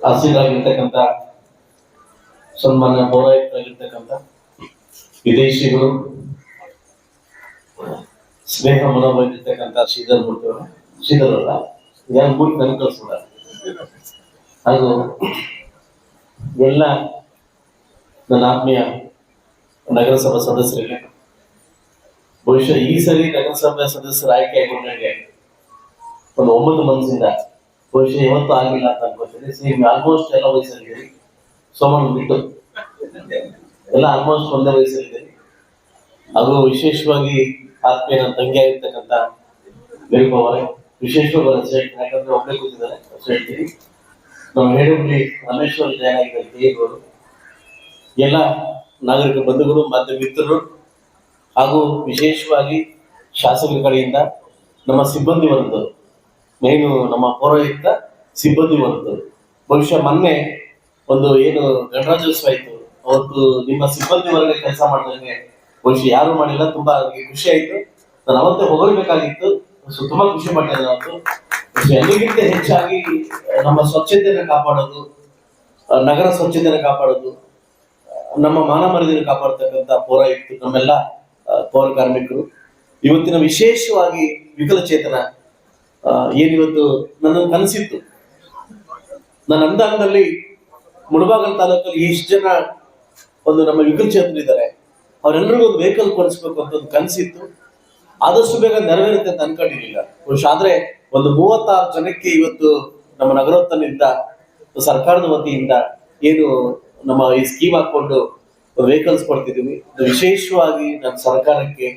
ಹಸಿರಾಗಿರ್ತಕ್ಕಂಥ ಸನ್ಮಾನ್ಯ ಪೌರಾಯುಕ್ತರಾಗಿರ್ತಕ್ಕಂಥ ವಿದೇಶಿಗಳು, ಸ್ನೇಹ ಮನೋಭಾವಿರ್ತಕ್ಕಂಥ ಶ್ರೀಧರ್ ಮೂರ್ತಿಯವರು ಶ್ರೀಧರ್ ಅಲ್ಲ ಇದನ್ನು ಮೂರ್ತಿ ನನಗೆ ಕಳಿಸಿದ ಅದು ಎಲ್ಲ ನನ್ನ ಆತ್ಮೀಯ ನಗರಸಭಾ ಸದಸ್ಯರಿಗೆ, ಬಹುಶಃ ಈ ಸರಿ ನಗರಸಭಾ ಸದಸ್ಯರ ಆಯ್ಕೆ ಆಗಿರೋರಿಗೆ ಒಂದು ಒಂಬತ್ತು ಮನಸ್ಸಿಂದ ಬಹುಶಃ ಇವತ್ತು ಆಗಿಲ್ಲ ಅಂತ ಅನ್ಕೋತೀನಿ ಸೇಮ್ ಆಲ್ಮೋಸ್ಟ್ ಎಲ್ಲ ವಯಸ್ಸಲ್ಲಿದ್ದೀರಿ. ಸೋಮನ್ ಬಿಟ್ಟು. ಎಲ್ಲ ಆಲ್ಮೋಸ್ಟ್ ಒಂದೇ ವಯಸ್ಸಲ್ಲಿದ್ದೀರಿ. ಅದು ವಿಶೇಷವಾಗಿ ಆತ್ಮೀಯ ನನ್ನ ತಂಗಿ ಆಗಿರ್ತಕ್ಕಂಥ ಅವರೇ, ವಿಶೇಷವಾಗಿ ಅವರ ಯಾಕಂದ್ರೆ ಒಬ್ಬರೇ ಕೂತಿದ್ದಾರೆ ಹೇಳ್ತೀನಿ ನಮ್ಮ ಹೇಳಿ ರಮೇಶ್ವರ ಜಯ ಆಗಿದ್ದಾರೆ ದೇವರು ಎಲ್ಲ ನಾಗರಿಕ ಬಂಧುಗಳು ಮತ್ತು ಮಿತ್ರರು, ಹಾಗೂ ವಿಶೇಷವಾಗಿ ಶಾಸಕರ ಕಡೆಯಿಂದ ನಮ್ಮ ಸಿಬ್ಬಂದಿ ವರ್ಗದವರು. ಮೇನು ನಮ್ಮ ಪೌರಾಯುಕ್ತ ಸಿಬ್ಬಂದಿ ಬಂತು. ಬಹುಶಃ ಮೊನ್ನೆ ಒಂದು ಏನು ಗಣರಾಜ್ಯೋತ್ಸವ ಆಯ್ತು. ಅವತ್ತು ನಿಮ್ಮ ಸಿಬ್ಬಂದಿ ವರ್ಗ ಕೆಲಸ ಮಾಡಿದಂಗೆ ಬಹುಶಃ ಯಾರು ಮಾಡಿಲ್ಲ, ತುಂಬಾ ಖುಷಿ ಆಯ್ತು. ನಾನು ಅವತ್ತೇ ಹೊಗಳ್ಬೇಕಾಗಿತ್ತು. ತುಂಬಾ ಖುಷಿ ಪಟ್ಟೆ ಅವತ್ತು. ಎಲ್ಲಿಗಿಂತ ಹೆಚ್ಚಾಗಿ ನಮ್ಮ ಸ್ವಚ್ಛತೆಯನ್ನು ಕಾಪಾಡೋದು ನಗರ ಸ್ವಚ್ಛತೆಯನ್ನು ಕಾಪಾಡೋದು ನಮ್ಮ ಮಾನ ಮರ್ಯಾದೆಯನ್ನು ಕಾಪಾಡ್ತಕ್ಕಂಥ ಪೌರಾಯುಕ್ತರು ನಮ್ಮೆಲ್ಲ ಪೌರ ಕಾರ್ಮಿಕರು. ಇವತ್ತಿನ ವಿಶೇಷವಾಗಿ ವಿಕಲಚೇತನ ಏನಿವತ್ತು ನನ್ನ ಕನಸಿತ್ತು. ನನ್ನ ಅಂದಾಂಗದಲ್ಲಿ ಮುಳಬಾಗಲ್ ತಾಲೂಕಲ್ಲಿ ಇಷ್ಟು ಜನ ಒಂದು ನಮ್ಮ ವಿಕಲಚೇತನರಿದ್ದಾರೆ ಅವರೆಲ್ಲರಿಗೂ ಒಂದು ವೆಹಿಕಲ್ ಕೊಡಿಸ್ಬೇಕು ಅಂತ ಒಂದು ಕನಸಿತ್ತು. ಆದಷ್ಟು ಬೇಗ ನೆರವೇರುತ್ತೆ ಅಂತ ಅನ್ಕೊಂಡಿರ್ಲಿಲ್ಲ. ಬಹುಶಃ ಆದ್ರೆ ಒಂದು ಮೂವತ್ತಾರು ಜನಕ್ಕೆ ಇವತ್ತು ನಮ್ಮ ನಗರೋತ್ತನಿಂದ ಸರ್ಕಾರದ ವತಿಯಿಂದ ಏನು ನಮ್ಮ ಈ ಸ್ಕೀಮ್ ಹಾಕೊಂಡು ವೆಹಿಕಲ್ಸ್ ಕೊಡ್ತಿದ್ದೀವಿ. ವಿಶೇಷವಾಗಿ ನಮ್ಮ ಸರ್ಕಾರಕ್ಕೆ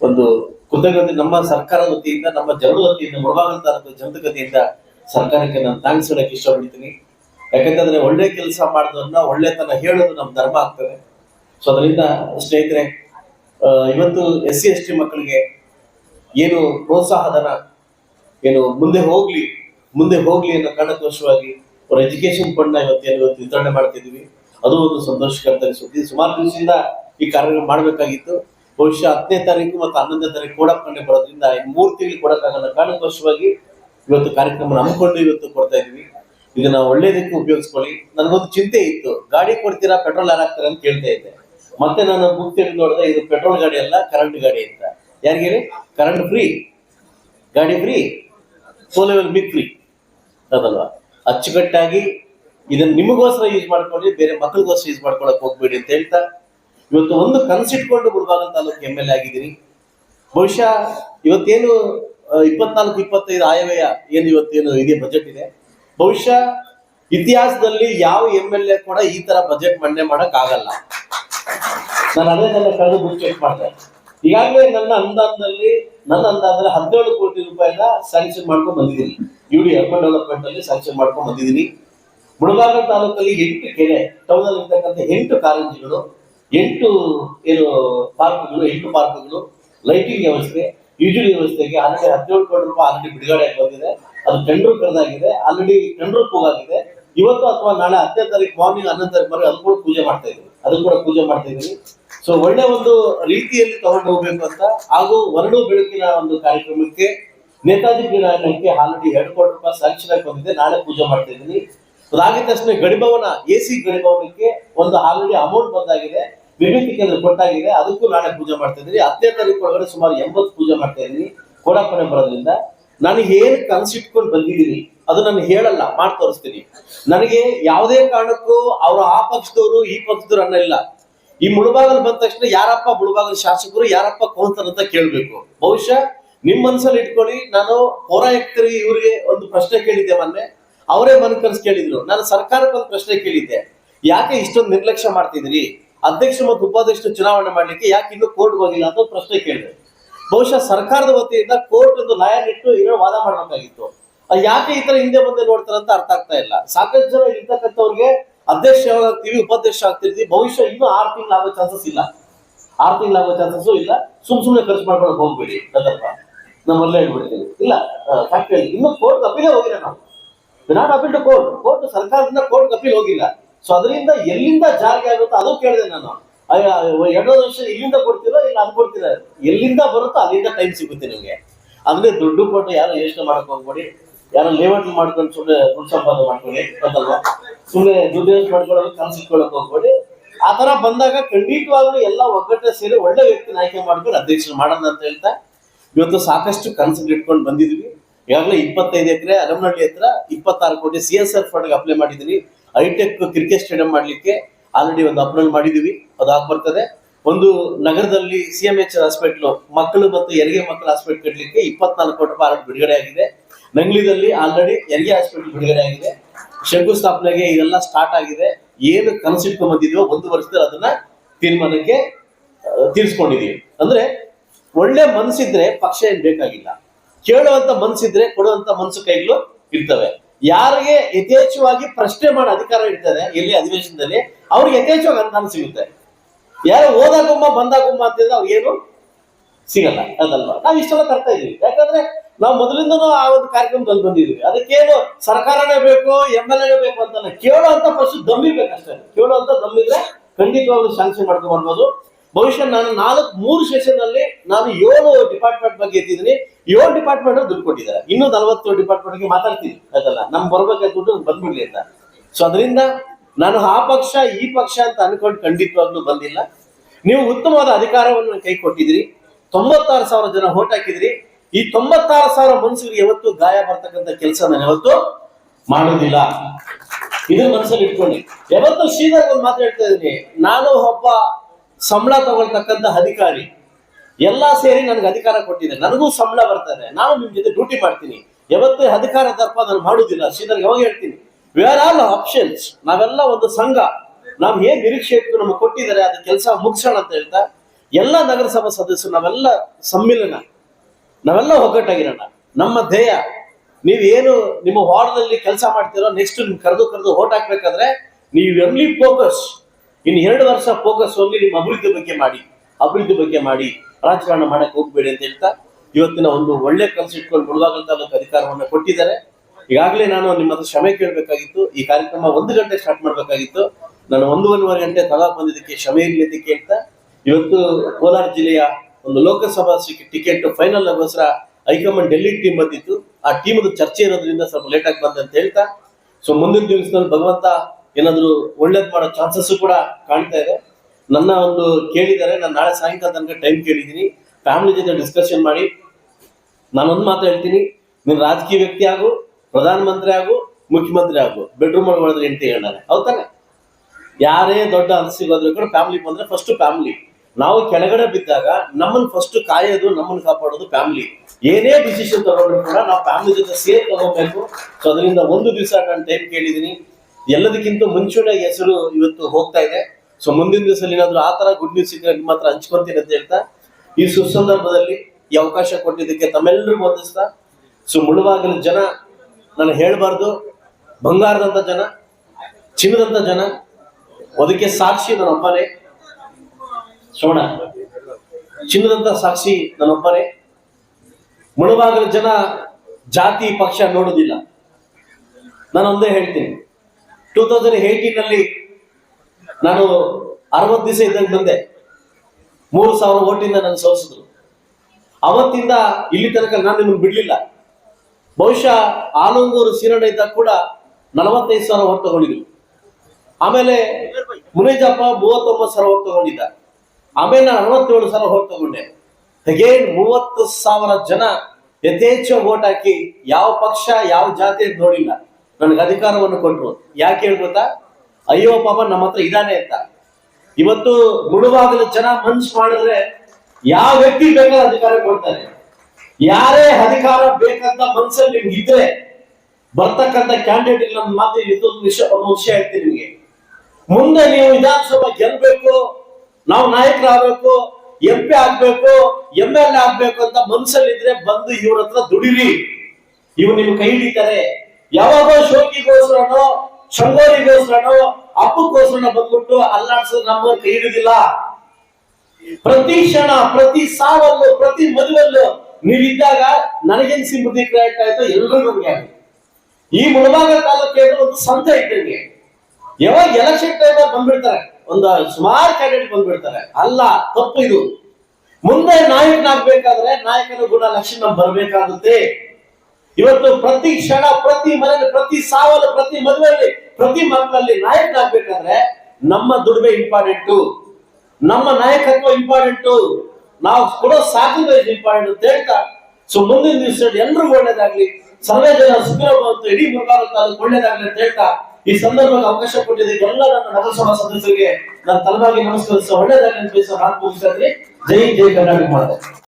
ಒಂದು ಕೃತಜ್ಞತೆ ನಮ್ಮ ಸರ್ಕಾರದ ವತಿಯಿಂದ, ನಮ್ಮ ಜನರ ವತಿಯಿಂದ ಮುಳುವಾಗಂತ ಜನದ ವತಿಯಿಂದ ಸರ್ಕಾರಕ್ಕೆ ನಾನು ಥ್ಯಾಂಕ್ಸ್ ಹೇಳಕ್ ಇಷ್ಟಪಡ್ತೀನಿ. ಯಾಕಂತಂದ್ರೆ ಒಳ್ಳೆ ಕೆಲಸ ಮಾಡೋದನ್ನ, ಒಳ್ಳೆತನ ಹೇಳೋದು ನಮ್ಮ ಧರ್ಮ ಆಗ್ತದೆ. ಸೊ ಅದರಿಂದ ಸ್ನೇಹಿತರೆ ಇವತ್ತು ಎಸ್ ಸಿ, ಎಸ್ ಟಿ ಮಕ್ಕಳಿಗೆ ಏನು ಪ್ರೋತ್ಸಾಹಧನ, ಏನು ಮುಂದೆ ಹೋಗ್ಲಿ ಮುಂದೆ ಹೋಗ್ಲಿ ಅನ್ನೋ ಕಾರಣಕ್ಕೋಸ್ಕರವಾಗಿ ಅವರ ಎಜುಕೇಶನ್ ಫಂಡ್ನ ಇವತ್ತು ಏನು ಇವತ್ತು ವಿತರಣೆ ಮಾಡ್ತಿದ್ವಿ ಅದು ಒಂದು ಸಂತೋಷಕರ ಸುದ್ದಿ. ಸುಮಾರು ದಿವಸದಿಂದ ಈ ಕಾರ್ಯಕ್ರಮ ಮಾಡಬೇಕಾಗಿತ್ತು. ಬಹುಶಃ ಹತ್ತನೇ ತಾರೀಕು ಮತ್ತು ಹನ್ನೊಂದನೇ ತಾರೀಕು ಕೊಡಕ್ಕೆ ಬರೋದ್ರಿಂದ ಮೂರು ತಿಂಗಳು ಕೊಡೋಕ್ಕಾಗಲ್ಲ. ಕಾರಣಕ್ಕೋಸ್ಕರವಾಗಿ ಇವತ್ತು ಕಾರ್ಯಕ್ರಮ ನಂಬಿಕೊಂಡು ಇವತ್ತು ಕೊಡ್ತಾ ಇದೀವಿ ಇದನ್ನ ಒಳ್ಳೇದಕ್ಕೆ ಉಪಯೋಗಿಸ್ಕೊಳ್ಳಿ. ನನಗೊಂದು ಚಿಂತೆ ಇತ್ತು. ಗಾಡಿ ಕೊಡ್ತೀರಾ, ಪೆಟ್ರೋಲ್ ಯಾರಾಗ್ತಾರೆ ಅಂತ ಕೇಳ್ತಾ ಇದ್ದೆ. ಮತ್ತೆ ನಾನು ಬುಕ್ ತೆಗೆದು ನೋಡಿದೆ, ಇದು ಪೆಟ್ರೋಲ್ ಗಾಡಿ ಅಲ್ಲ, ಕರೆಂಟ್ ಗಾಡಿ ಅಂತ. ಯಾರಿಗೆ ಕರೆಂಟ್ ಫ್ರೀ. ಗಾಡಿ ಫ್ರೀ. ಸೋಲೆವೆಲ್ ಬಿ ಫ್ರೀ. ಅದಲ್ವಾ? ಅಚ್ಚುಕಟ್ಟಾಗಿ ಇದನ್ನ ನಿಮಗೋಸ್ಕರ ಯೂಸ್ ಮಾಡ್ಕೊಳ್ಳಿ, ಬೇರೆ ಮಕ್ಕಳಿಗೋಸ್ಕರ ಯೂಸ್ ಮಾಡ್ಕೊಳಕ್ ಹೋಗ್ಬೇಡಿ ಅಂತ ಹೇಳ್ತಾ ಇವತ್ತು ಒಂದು ಕನ್ಸಿಟ್ಕೊಂಡು Mulbagal taluk M L A ಆಗಿದ್ದೀನಿ ಬಹುಶಃ ಇವತ್ತೇನು ಇಪ್ಪತ್ನಾಲ್ಕು, ಇಪ್ಪತ್ತೈದು ಆಯವ್ಯಯ ಏನು ಇವತ್ತೇನು ಇದೆ ಬಜೆಟ್ ಇದೆ. ಬಹುಶಃ ಇತಿಹಾಸದಲ್ಲಿ ಯಾವ ಎಂ ಎಲ್ ಎ ಕೂಡ ಈ ತರ ಬಜೆಟ್ ಮಂಡನೆ ಮಾಡಕ್ ಆಗಲ್ಲ ನಾನು ಅದೇ ನನ್ನ ಕಳೆದು ಬುಕ್ ಚೆಕ್ ಮಾಡ್ತೇನೆ ಈಗಾಗಲೇ ನನ್ನ ಅನುದಾನದಲ್ಲಿ ನನ್ನ ಅಂದಾಜಲ್ಲಿ ಹದಿನೇಳು ಕೋಟಿ ರೂಪಾಯಿನ ಸ್ಯಾಂಕ್ಷನ್ ಮಾಡ್ಕೊಂಡು ಬಂದಿದ್ದೀನಿ. ಯು ಡಿ ಅರ್ಬನ್ ಡೆವಲಪ್ಮೆಂಟ್ ಅಲ್ಲಿ ಸ್ಯಾಂಕ್ಷನ್ ಮಾಡ್ಕೊಂಡು ಬಂದಿದ್ದೀನಿ. ಮುಳಬಾಗಲ್ ತಾಲೂಕಲ್ಲಿ ಎಂಟು ಕೆರೆ ಅಲ್ಲಿ ಇರ್ತಕ್ಕಂಥ ಎಂಟು ಕಾರಂಜಿಗಳು ಎಂಟು ಏನು ಪಾರ್ಕ್ಗಳು, ಎಂಟು ಪಾರ್ಕ್ಗಳು ಲೈಟಿಂಗ್ ವ್ಯವಸ್ಥೆ ಯುಜಿಡಿ ವ್ಯವಸ್ಥೆಗೆ ಆಲ್ರೆಡಿ ಹದಿನೇಳು ಕೋಟಿ ರೂಪಾಯಿ ಆಲ್ರೆಡಿ ಬಿಡುಗಡೆ ಬಂದಿದೆ. ಅದು ಟೆಂಡರ್ ಕರೆದಾಗಿದೆ ಆಲ್ರೆಡಿ ಟೆಂಡರ್ ಹೋಗಾಗಿದೆ. ಇವತ್ತು ಅಥವಾ ನಾಳೆ ಹತ್ತನೇ ತಾರೀಕು ಮಾರ್ನಿಂಗ್ ಹನ್ನೊಂದು ತಾರೀಕು ಬರೋ ಅದು ಕೂಡ ಪೂಜೆ ಮಾಡ್ತಾ ಇದ್ದೀವಿ. ಅದು ಕೂಡ ಪೂಜೆ ಮಾಡ್ತಾ ಇದ್ದೀವಿ. ಸೊ ಒಳ್ಳೆ ಒಂದು ರೀತಿಯಲ್ಲಿ ತಗೊಂಡು ಹೋಗ್ಬೇಕು ಅಂತ. ಹಾಗೂ ವರಡು ಬೆಳಕಿನ ಒಂದು ಕಾರ್ಯಕ್ರಮಕ್ಕೆ ನೇತಾಜಿ ಕ್ರೀಡಾಂಗಣಕ್ಕೆ ಆಲ್ರೆಡಿ ಎರಡು ಕೋಟಿ ರೂಪಾಯಿ ಸ್ಯಾಂಕ್ಷನ್ ಆಗಿ ಬಂದಿದೆ. ನಾಳೆ ಪೂಜೆ ಮಾಡ್ತಾ ಇದ್ದೀನಿ. ಅದಾಗಿದ ತಕ್ಷಣ ಗಡಿಭವನ ಎ ಸಿ ಗಡಿಭವನಕ್ಕೆ ಒಂದು ಆಲ್ರೆಡಿ ಅಮೌಂಟ್ ಬಂದಾಗಿದೆ. ವಿವಿಧ ಕೇಂದ್ರ ಕೊಟ್ಟಾಗಿದೆ. ಅದಕ್ಕೂ ನಾಳೆ ಪೂಜೆ ಮಾಡ್ತಾ ಇದ್ದೀನಿ ಹತ್ತನೇ ತಾರೀಕು ಒಳಗಡೆ ಸುಮಾರು ಎಂಬತ್ತು ಪೂಜೆ ಮಾಡ್ತಾ ಇದ್ದೀನಿ ಕೊಡಪ್ಪನೆ ಬರೋದ್ರಿಂದ. ನನಗೆ ಏನು ಕನಸಿಟ್ಕೊಂಡು ಬಂದಿದ್ದೀನಿ ಅದು ನಾನು ಹೇಳಲ್ಲ, ಮಾಡಿ ತೋರಿಸ್ತೀನಿ. ನನಗೆ ಯಾವುದೇ ಕಾರಣಕ್ಕೂ ಅವರು ಆ ಪಕ್ಷದವರು, ಈ ಪಕ್ಷದವರು ಅನ್ನಲ್ಲ ಈ ಮುಳುಬಾಗಲ್ ಬಂದ ತಕ್ಷಣ ಯಾರಪ್ಪ ಮುಳುಬಾಗಲ್ ಶಾಸಕರು, ಯಾರಪ್ಪ ಕೌನ್ಸರ್ ಅಂತ ಕೇಳಬೇಕು. ಬಹುಶಃ ನಿಮ್ಮ ಮನಸ್ಸಲ್ಲಿ ಇಟ್ಕೊಳ್ಳಿ, ನಾನು ಪೌರಾಯುಕ್ತರಿಗೆ ಇವರಿಗೆ ಒಂದು ಪ್ರಶ್ನೆ ಕೇಳಿದ್ದೆ ಮೊನ್ನೆ. ಅವರೇ ಮನ ಕರ್ಸ್ ಕೇಳಿದ್ರು. ನಾನು ಸರ್ಕಾರಕ್ಕೆ ಒಂದು ಪ್ರಶ್ನೆ ಕೇಳಿದ್ದೆ. ಯಾಕೆ ಇಷ್ಟೊಂದು ನಿರ್ಲಕ್ಷ್ಯ ಮಾಡ್ತಿದ್ರಿ? ಅಧ್ಯಕ್ಷ ಮತ್ತು ಉಪಾಧ್ಯಕ್ಷ ಚುನಾವಣೆ ಮಾಡ್ಲಿಕ್ಕೆ ಯಾಕೆ ಇನ್ನೂ ಕೋರ್ಟ್ ಹೋಗಿಲ್ಲ ಅಂತ ಪ್ರಶ್ನೆ ಕೇಳಿದೆ. ಬಹುಶಃ ಸರ್ಕಾರದ ವತಿಯಿಂದ ಕೋರ್ಟ್ ಒಂದು ಲಾಯರ್ ಇಟ್ಟು ಏನೋ ವಾದ ಮಾಡಬೇಕಾಗಿತ್ತು. ಯಾಕೆ ಈ ತರ ಹಿಂದೆ ಮುಂದೆ ನೋಡ್ತಾರೆ ಅಂತ ಅರ್ಥ ಆಗ್ತಾ ಇಲ್ಲ. ಸಾಕಷ್ಟು ಜನ ಇರ್ತಕ್ಕಂಥವ್ರಿಗೆ ಅಧ್ಯಕ್ಷ ಆಗ್ತೀವಿ, ಉಪಾಧ್ಯಕ್ಷ ಆಗ್ತಿರ್ತೀವಿ, ಭವಿಷ್ಯ ಇನ್ನೂ ಆರು ಆಗೋ ಚಾನ್ಸಸ್ ಇಲ್ಲ. ಆರು ಆಗೋ ಚಾನ್ಸಸ್ ಇಲ್ಲ. ಸುಮ್ ಸುಮ್ಮನೆ ಖರ್ಚು ಮಾಡ್ಕೊಂಡು ಹೋಗ್ಬೇಡಿ ನಮ್ಮಲ್ಲೇ ಹೇಳ್ಬಿಡ್ತೀವಿ ಇಲ್ಲ ಫ್ಯಾಕ್ಟ್ರಿ ಇನ್ನು ಕೋರ್ಟ್ ಅಪೀಲೇ ಹೋಗಿಲ್ಲ ನಾವು. Not appeal to court court ಸರ್ಕಾರದಿಂದ ಕೋರ್ಟ್ ಅಪೀಲ್ ಹೋಗಿಲ್ಲ. ಸೊ ಅದರಿಂದ ಎಲ್ಲಿಂದ ಜಾರಿಗೆ ಆಗುತ್ತೋ ಅದು ಕೇಳಿದೆ ನಾನು. ಎರಡು ವರ್ಷ ಇಲ್ಲಿಂದ ಕೊಡ್ತೀರೋ ಇಲ್ಲ ಅದು ಕೊಡ್ತೀರಾ? ಎಲ್ಲಿಂದ ಬರುತ್ತೋ ಅಲ್ಲಿಂದ ಟೈಮ್ ಸಿಗುತ್ತೆ ನಿಮಗೆ. ಅಂದ್ರೆ ದುಡ್ಡು ಕೊಟ್ಟು ಯಾರು ಯೋಚನೆ ಮಾಡಕ್ ಹೋಗ್ಬೇಡಿ ಯಾರು ಲೇಔಟ್ ಮಾಡ್ಕೊಂಡು ಸುಮ್ಮನೆ ದುಡ್ಡು ಸಂಪಾದನೆ ಮಾಡ್ಕೊಳ್ಳಿ ಅದಲ್ವಾ ಸುಮ್ಮನೆ ದುಡ್ಡು ಮಾಡ್ಕೊಳ್ಳೋದು ಕನ್ಸಿಟ್ಕೊಳ್ಳೋಕೆ ಹೋಗ್ಬೇಡಿ. ಆ ತರ ಬಂದಾಗ ಖಂಡಿತವಾಗ್ಲೂ ಎಲ್ಲ ಒಗ್ಗಟ್ಟೆ ಸೇರಿ ಒಳ್ಳೆ ವ್ಯಕ್ತಿನ ಆಯ್ಕೆ ಮಾಡ್ಕೊಂಡು ಅಧ್ಯಕ್ಷರು ಮಾಡೋಣ ಅಂತ ಹೇಳ್ತಾ, ಇವತ್ತು ಸಾಕಷ್ಟು ಕನಸುಗಳು ಇಟ್ಕೊಂಡು ಬಂದಿದ್ವಿ ಈಗಾಗಲೇ ಇಪ್ಪತ್ತೈದು ಎಕರೆ ಅರಮನಹಳ್ಳಿ ಹತ್ರ ಇಪ್ಪತ್ತಾರು ಕೋಟಿ ಸಿ ಎಸ್ ಆರ್ ಫಂಡ್ಗೆ ಅಪ್ಲೈ ಮಾಡಿದ್ದೀನಿ ಹೈಟೆಕ್ ಕ್ರಿಕೆಟ್ ಸ್ಟೇಡಿಯಂ ಮಾಡಲಿಕ್ಕೆ ಆಲ್ರೆಡಿ ಒಂದು ಅಪ್ಲೋಡ್ ಮಾಡಿದ್ದೀವಿ ಅದು ಆಗಿ ಬರ್ತದೆ ಒಂದು ನಗರದಲ್ಲಿ ಸಿ ಎಂ ಎಚ್ ಹಾಸ್ಪಿಟ್ಲು ಮಕ್ಕಳು ಮತ್ತು ಹೆರಿಗೆ ಮಕ್ಕಳ ಹಾಸ್ಪಿಟಲ್ ಕಟ್ಟಲಿಕ್ಕೆ ಇಪ್ಪತ್ನಾಲ್ಕು ಕೋಟಿ ರೂಪಾಯಿ ಬಿಡುಗಡೆ ಆಗಿದೆ. ನಂಗ್ಲಿದಲ್ಲಿ ಆಲ್ರೆಡಿ ಹೆರಿಗೆ ಹಾಸ್ಪಿಟಲ್ ಬಿಡುಗಡೆ ಆಗಿದೆ. ಶಂಕುಸ್ಥಾಪನೆಗೆ ಇದೆಲ್ಲ ಸ್ಟಾರ್ಟ್ ಆಗಿದೆ. ಏನು ಕನಸಿಟ್ಕೊಂಡ್ ಬಂದಿದೀವೋ ಒಂದು ವರ್ಷದಲ್ಲಿ ಅದನ್ನ ತೀರ್ಮಾನಕ್ಕೆ ತೀರಿಸ್ಕೊಂಡಿದ್ದೀವಿ ಅಂದ್ರೆ ಒಳ್ಳೆ ಮನಸ್ಸಿದ್ರೆ ಪಕ್ಷ ಏನ್ ಬೇಕಾಗಿಲ್ಲ. ಕೇಳುವಂತ ಮನ್ಸಿದ್ರೆ ಕೊಡುವಂತ ಮನ್ಸು ಕೈಗಳು ಇರ್ತವೆ. ಯಾರಿಗೆ ಯಥೇಚ್ಛವಾಗಿ ಪ್ರಶ್ನೆ ಮಾಡೋ ಅಧಿಕಾರ ಇರ್ತದೆ, ಎಲ್ಲಿ ಅಧಿವೇಶನದಲ್ಲಿ, ಅವ್ರಿಗೆ ಯಥೇಚ್ಛವಾಗಿ ಅನುದಾನ ಸಿಗುತ್ತೆ. ಯಾರು ಓದಾಗುಮ್ಮ ಬಂದಾಗುಮ್ಮ ಅಂತಿದ್ರೆ ಅವ್ರಿಗೇನು ಸಿಗಲ್ಲ. ಅದಲ್ವಾ? ನಾವು ಇಷ್ಟೆಲ್ಲ ತರ್ತಾ ಇದೀವಿ ಯಾಕಂದ್ರೆ ನಾವು ಮೊದಲಿಂದನೂ ಆ ಒಂದು ಕಾರ್ಯಕ್ರಮದಲ್ಲಿ ಬಂದಿದ್ವಿ ಅದಕ್ಕೇನು ಸರ್ಕಾರನೇ ಬೇಕು ಎಂ ಎಲ್ ಎ ಬೇಕು ಅಂತಲ್ಲ ಅಂತ ಫಸ್ಟ್ ದಮ್ಮಿರ್ಬೇಕಷ್ಟೇ ಅಂತ ದಮ್ಮಿದ್ರೆ ಖಂಡಿತವಾಗ್ಲೂ ಶಾಂಕ್ಷನ್ ಮಾಡ್ಕೊಂಡು ಬರ್ಬೋದು. ಬಹುಶಃ ನಾನು ನಾಲ್ಕು, ಮೂರು ಸೆಷನ್ ಅಲ್ಲಿ ನಾನು ಏಳು ಡಿಪಾರ್ಟ್ಮೆಂಟ್ ಬಗ್ಗೆ ಎತ್ತಿದ್ದೀನಿ. ಏಳು ಡಿಪಾರ್ಟ್ಮೆಂಟ್ ದುಡ್ಡು ಕೊಟ್ಟಿದ್ದಾರೆ. ಇನ್ನೂ ನಲವತ್ತು ಡಿಪಾರ್ಟ್ಮೆಂಟ್ಗೆ ಮಾತಾಡ್ತೀನಿ. ಅದಲ್ಲ ನಮ್ ಬರ್ಬೇಕಾದ ದುಡ್ಡು ಬಂದ್ಬಿಡ್ಲಿ ಅಂತ. ಸೊ ಅದರಿಂದ ನಾನು ಆ ಪಕ್ಷ, ಈ ಪಕ್ಷ ಅಂತ ಅನ್ಕೊಂಡು ಖಂಡಿತವಾಗ್ಲೂ ಬಂದಿಲ್ಲ. ನೀವು ಉತ್ತಮವಾದ ಅಧಿಕಾರವನ್ನು ಕೈ ಕೊಟ್ಟಿದ್ರಿ ತೊಂಬತ್ತಾರು ಸಾವಿರ ಜನ ಓಟ್ ಹಾಕಿದ್ರಿ ಈ ತೊಂಬತ್ತಾರು ಸಾವಿರ ಮನುಷ್ಯರಿಗೆ ಯಾವತ್ತು ಗಾಯ ಬರ್ತಕ್ಕಂಥ ಕೆಲಸ ನಾನು ಯಾವತ್ತು ಮಾಡೋದಿಲ್ಲ. ಇದನ್ನ ಮನಸ್ಸಲ್ಲಿ ಇಟ್ಕೊಳ್ಳಿ. ಯಾವತ್ತು ಶ್ರೀನಗರ್ ಒಂದು ಇದ್ದೀನಿ. ನಾನು ಒಬ್ಬ ಸಂಬಳ ತಗೊಳ್ತಕ್ಕಂಥ ಅಧಿಕಾರಿ. ಎಲ್ಲಾ ಸೇರಿ ನನಗೆ ಅಧಿಕಾರ ಕೊಟ್ಟಿದೆ. ನನಗೂ ಸಂಬಳ ಬರ್ತದೆ. ನಾನು ನಿಮ್ ಜೊತೆ ಡ್ಯೂಟಿ ಮಾಡ್ತೀನಿ. ಯಾವತ್ತೇ ಅಧಿಕಾರ ದರ್ಪ ನಾನು ಮಾಡುದಿಲ್ಲ. ಶ್ರೀಧರ್, ಯಾವಾಗ ಹೇಳ್ತೀನಿ? ವಿ ಆರ್ ಆಲ್ ಆಪ್ಷನ್ಸ್ ನಾವೆಲ್ಲ ಒಂದು ಸಂಘ. ನಾವು ಏನ್ ನಿರೀಕ್ಷೆ ಇಟ್ಟು ನಮಗೆ ಕೊಟ್ಟಿದ್ದಾರೆ, ಅದು ಕೆಲಸ ಮುಗಿಸೋಣ ಅಂತ ಹೇಳ್ತಾ, ಎಲ್ಲ ನಗರಸಭಾ ಸದಸ್ಯರು, ನಾವೆಲ್ಲ ಸಮ್ಮಿಲನ. ನಾವೆಲ್ಲ ಒಗ್ಗಟ್ಟಾಗಿರೋಣ. ನಮ್ಮ ಧ್ಯೇಯ. ನೀವೇನು ನಿಮ್ಮ ವಾರ್ಡ್ನಲ್ಲಿ ಕೆಲಸ ಮಾಡ್ತೀರೋ ನೆಕ್ಸ್ಟ್ ನಿಮ್ ಕರೆದು ಕರೆದು ಓಟ್ ಹಾಕ್ಬೇಕಾದ್ರೆ, ನೀವು ಎಮ್ಲಿ ಫೋಕಸ್ ಇನ್ನು ಎರಡು ವರ್ಷ ಫೋಕಸ್ ಹೋಗಿ ನಿಮ್ಮ ಅಭಿವೃದ್ಧಿ ಬಗ್ಗೆ ಮಾಡಿ. ಅಭಿವೃದ್ಧಿ ಬಗ್ಗೆ ಮಾಡಿ ರಾಜಕಾರಣ ಮಾಡಕ್ಕೆ ಹೋಗ್ಬೇಡಿ ಅಂತ ಹೇಳ್ತಾ ಇವತ್ತಿನ ಒಂದು ಒಳ್ಳೆ ಕನಸು ಇಟ್ಕೊಂಡು ಮುಳುಗಾಗಲ್ ತಾಲೂಕು ಅಧಿಕಾರವನ್ನು ಕೊಟ್ಟಿದ್ದಾರೆ. ಈಗಾಗಲೇ ನಾನು ನಿಮ್ಮ ಹತ್ರ ಕ್ಷಮೆ ಕೇಳಬೇಕಾಗಿತ್ತು. ಈ ಕಾರ್ಯಕ್ರಮ ಒಂದು ಗಂಟೆ ಸ್ಟಾರ್ಟ್ ಮಾಡಬೇಕಾಗಿತ್ತು. ನಾನು ಒಂದು ಒಂದೂವರೆ ಗಂಟೆ ತಲಾ ಬಂದಿದ್ದಕ್ಕೆ ಕ್ಷಮೆ ಇರಲಿ ಅಂತ ಕೇಳ್ತಾ ಇವತ್ತು ಕೋಲಾರ ಜಿಲ್ಲೆಯ ಒಂದು ಲೋಕಸಭಾ ಟಿಕೆಟ್ ಫೈನಲ್ ಆಗೋಸ್ಕರ ಹೈಕಮಾಂಡ್ ಡೆಲ್ಲಿ ಟೀಮ್ ಬಂದಿತ್ತು. ಆ ಟೀಮ್ ಚರ್ಚೆ ಇರೋದ್ರಿಂದ ಸ್ವಲ್ಪ ಲೇಟ್ ಆಗಿ ಬಂದಂತ ಹೇಳ್ತಾ. ಸೊ ಮುಂದಿನ ದಿವಸದಲ್ಲಿ ಭಗವಂತ ಏನಾದರೂ ಒಳ್ಳೇದು ಮಾಡೋ ಚಾನ್ಸಸ್ ಕೂಡ ಕಾಣ್ತಾ ಇದೆ. ನನ್ನ ಒಂದು ಕೇಳಿದ್ದಾರೆ ನಾನು ನಾಳೆ ಸಾಯಂಕಾಲ ತನಕ ಟೈಮ್ ಕೇಳಿದ್ದೀನಿ. ಫ್ಯಾಮಿಲಿ ಜೊತೆ ಡಿಸ್ಕಷನ್ ಮಾಡಿ, ನಾನೊಂದು ಮಾತು ಹೇಳ್ತೀನಿ. ನೀನು ರಾಜಕೀಯ ವ್ಯಕ್ತಿ ಆಗು, ಪ್ರಧಾನಮಂತ್ರಿ ಆಗು, ಮುಖ್ಯಮಂತ್ರಿ ಆಗು. ಬೆಡ್ರೂಮ್ ಒಳಗೆ ಹೊಡೆದ್ರೆ ಹೆಂಡತಿ ಹೇಳಲ್ಲ. ಹೌದಾನೆ ಯಾರೇ ದೊಡ್ಡ ಅನಿಸಿಗೆ ಹೋದ್ರೆ ಕೂಡ ಫ್ಯಾಮಿಲಿ ಬಂದ್ರೆ ಫಸ್ಟ್ ಫ್ಯಾಮಿಲಿ ನಾವು ಕೆಳಗಡೆ ಬಿದ್ದಾಗ ನಮ್ಮನ್ನ ಫಸ್ಟ್ ಕಾಯೋದು ನಮ್ಮನ್ನ ಕಾಪಾಡೋದು ಫ್ಯಾಮಿಲಿ ಏನೇ ಡಿಸಿಷನ್ ತಗೊಂಡ್ರು ಕೂಡ ನಾವು ಫ್ಯಾಮಿಲಿ ಜೊತೆ ಸೇರ್ ತಗೋಬೇಕು. ಸೊ ಅದರಿಂದ ಒಂದು ದಿವಸ ನಾನು ಟೈಮ್ ಕೇಳಿದ್ದೀನಿ. ಎಲ್ಲದಕ್ಕಿಂತ ಮುಂಚೂಣಿ ಹೆಸರು ಇವತ್ತು ಹೋಗ್ತಾ ಇದೆ. ಸೊ ಮುಂದಿನ ದಿವಸದಲ್ಲಿ ಏನಾದ್ರು ಆ ತರ ಗುಡ್ ನ್ಯೂಸ್ ಇದ್ರೆ ನಿಮ್ಮ ಹತ್ರ ಹಂಚ್ಕೊಂತೀನಿ ಅಂತ ಹೇಳ್ತಾ, ಈ ಸುಸಂದರ್ಭದಲ್ಲಿ ಈ ಅವಕಾಶ ಕೊಟ್ಟಿದ್ದಕ್ಕೆ ತಮ್ಮೆಲ್ಲರಿಗೂ ವಂದಿಸ್ತಾ ಸೊ ಮುಳುವಾಗಿನ ಜನ ನಾನು ಹೇಳಬಾರ್ದು. ಬಂಗಾರದಂತ ಜನ, ಚಿನ್ನದಂತ ಜನ, ಅದಕ್ಕೆ ಸಾಕ್ಷಿ ನನ್ನೊಬ್ಬನೇ ಸೋಣ, ಚಿನ್ನದಂತ ಸಾಕ್ಷಿ ನನ್ನೊಬ್ಬನೇ ಮುಳುಬಾಗಿಲ ಜನ ಜಾತಿ, ಪಕ್ಷ ನೋಡುದಿಲ್ಲ. ನಾನು ಒಂದೇ ಹೇಳ್ತೀನಿ. ಟೂ ತೌಸಂಡ್ ಏಯ್ಟೀನ್ ಅಲ್ಲಿ ನಾನು ಅರವತ್ತು ದಿವಸ ಇದ್ದಂಗೆ ಬಂದೆ. ಮೂರು ಸಾವಿರ ಓಟಿಂದ ನಾನು ಸೋಸಿದ್ರು. ಅವತ್ತಿಂದ ಇಲ್ಲಿ ತನಕ ನಾನು ನಿಮಗೆ ಬಿಡಲಿಲ್ಲ. ಬಹುಶಃ ಆಲಂಗೂರು ಸೀರಣ ಇದ್ದಾಗ ಕೂಡ ನಲವತ್ತೈದು ಸಾವಿರ ಓಟ್ ತಗೊಂಡಿದ್ರು. ಆಮೇಲೆ ಮುನೇಜಪ್ಪ ಮೂವತ್ತೊಂಬತ್ತು ಸಾವಿರ ಓಟ್ ತಗೊಂಡಿದ್ದ. ಆಮೇಲೆ ನಾನು ಅರವತ್ತೇಳು ಸಾವಿರ ಓಟ್ ತಗೊಂಡೆ. ಅಗೇನ್ ಮೂವತ್ತು ಸಾವಿರ ಜನ ಯಥೇಚ್ಛ ಓಟ್ ಹಾಕಿ ಯಾವ ಪಕ್ಷ, ಯಾವ ಜಾತಿ ನೋಡಿಲ್ಲ. ನನಗೆ ಅಧಿಕಾರವನ್ನು ಕೊಟ್ಟರು ಯಾಕೆ ಹೇಳ್ಬೋದಾ ಅಯ್ಯೋ ಪಾಪ ನಮ್ಮ ಹತ್ರ ಇದಾನೆ ಅಂತ. ಇವತ್ತು ಮುಳುವಾಗಲು ಜನ ಮನ್ಸು ಮಾಡಿದ್ರೆ ಯಾವ ವ್ಯಕ್ತಿ ಬೇಕಾದ ಅಧಿಕಾರ ಕೊಡ್ತಾರೆ. ಯಾರೇ ಅಧಿಕಾರ ಬೇಕಂತ ಮನ್ಸಲ್ಲಿ ನಿಮ್ಗೆ ಇದ್ರೆ ಬರ್ತಕ್ಕಂಥ ಕ್ಯಾಂಡಿಡೇಟ್ ನಮ್ಮ ಮಾತು ಇದೊಂದು ವಿಷಯ ಒಂದು ವಿಷಯ ಹೇಳ್ತೀನಿ ನಿಮಗೆ. ಮುಂದೆ ನೀವು ವಿಧಾನಸಭಾ ಗೆಲ್ಬೇಕು, ನಾವು ನಾಯಕರಾಗಬೇಕು ಎಂ ಪಿ ಆಗ್ಬೇಕು ಎಂ ಎಲ್ ಎ ಆಗ್ಬೇಕು ಅಂತ ಮನ್ಸಲ್ಲಿ ಇದ್ರೆ ಬಂದು ಇವ್ರ ಹತ್ರ ದುಡಿರಿ. ಇವ್ರು ನಿಮ್ ಕೈ ಹಿಡಿತಾರೆ. ಯಾವಾಗೋ ಶೋಕಿಗೋಸ್ಕರನೋ ಶಂಗೋರಿಗೋಸ್ಕರನೋ ಅಪ್ಪಕ್ಕೋಸ್ಕರನ ಬಂದ್ಬಿಟ್ಟು ಅಲ್ಲಾಡ್ಸೋದು ನಮ್ಮ ಕೈ ಹಿಡಿದಿಲ್ಲ. ಪ್ರತಿ ಕ್ಷಣ, ಪ್ರತಿ ಸಾವಲ್ಲೂ, ಪ್ರತಿ ಮದುವೆಲ್ಲೂ ನೀವಿದ್ದಾಗ ನನಗೇನ್ ಸಿಂಪತಿ ಕ್ರಿಯೇಟ್ ಆಯ್ತು ಎಲ್ರಿಗೂ ನಮ್ಗೆ. ಈ ಮುಳಬಾಗ ತಾಲೂಕು ಒಂದು ಸಂತ ಇದ್ದಂಗೆ. ಯಾವಾಗ ಎಲೆಕ್ಷನ್ ಟೈಮ್ ಬಂದ್ಬಿಡ್ತಾರೆ, ಒಂದು ಸುಮಾರು ಕ್ಯಾಂಡಿಡೇಟ್ ಬಂದ್ಬಿಡ್ತಾರೆ. ಅಲ್ಲ, ತಪ್ಪು ಇದು. ಮುಂದೆ ನಾಯಕನಾಗ್ಬೇಕಾದ್ರೆ ನಾಯಕನ ಗುಣ ಲಕ್ಷಣ ಬರ್ಬೇಕಾಗುತ್ತೆ. ಇವತ್ತು ಪ್ರತಿ ಕ್ಷಣ, ಪ್ರತಿ ಮನೆಯಲ್ಲಿ, ಪ್ರತಿ ಸಾವಲು, ಪ್ರತಿ ಮದುವೆಯಲ್ಲಿ, ಪ್ರತಿ ಮಕ್ಕಳಲ್ಲಿ ನಾಯಕನಾಗ್ಬೇಕಾದ್ರೆ ನಮ್ಮ ದುಡಿಮೆ ಇಂಪಾರ್ಟೆಂಟು ನಮ್ಮ ನಾಯಕತ್ವ ಇಂಪಾರ್ಟೆಂಟು ನಾವು ಕೊಡೋ ಸಾಧನೆ ಇಂಪಾರ್ಟೆಂಟ್ ಅಂತ ಹೇಳ್ತಾ ಸೊ ಮುಂದಿನ ದಿವಸ ಎಲ್ರಿಗೂ ಒಳ್ಳೇದಾಗ್ಲಿ. ಸರ್ವೇ ಜನ ಬಂತು ಇಡೀ ಮುಳಬಾಗ ತಾಲೂಕು ಒಳ್ಳೇದಾಗ್ಲಿ ಅಂತ ಹೇಳ್ತಾ, ಈ ಸಂದರ್ಭಕ್ಕೆ ಅವಕಾಶ ಕೊಟ್ಟಿದ್ದಕ್ಕೆ ಎಲ್ಲ ನನ್ನ ನಗರಸಭಾ ಸದಸ್ಯರಿಗೆ ನನ್ನ ತಲವಾಗಿ ನಮಸ್ಕರಿಸ, ಒಳ್ಳೇದಾಗಲಿ ಅಂತ ಬಯಸೋ. ಜೈ ಜೈ ಕರ್ನಾಟಕ ಮಾಡಿದೆ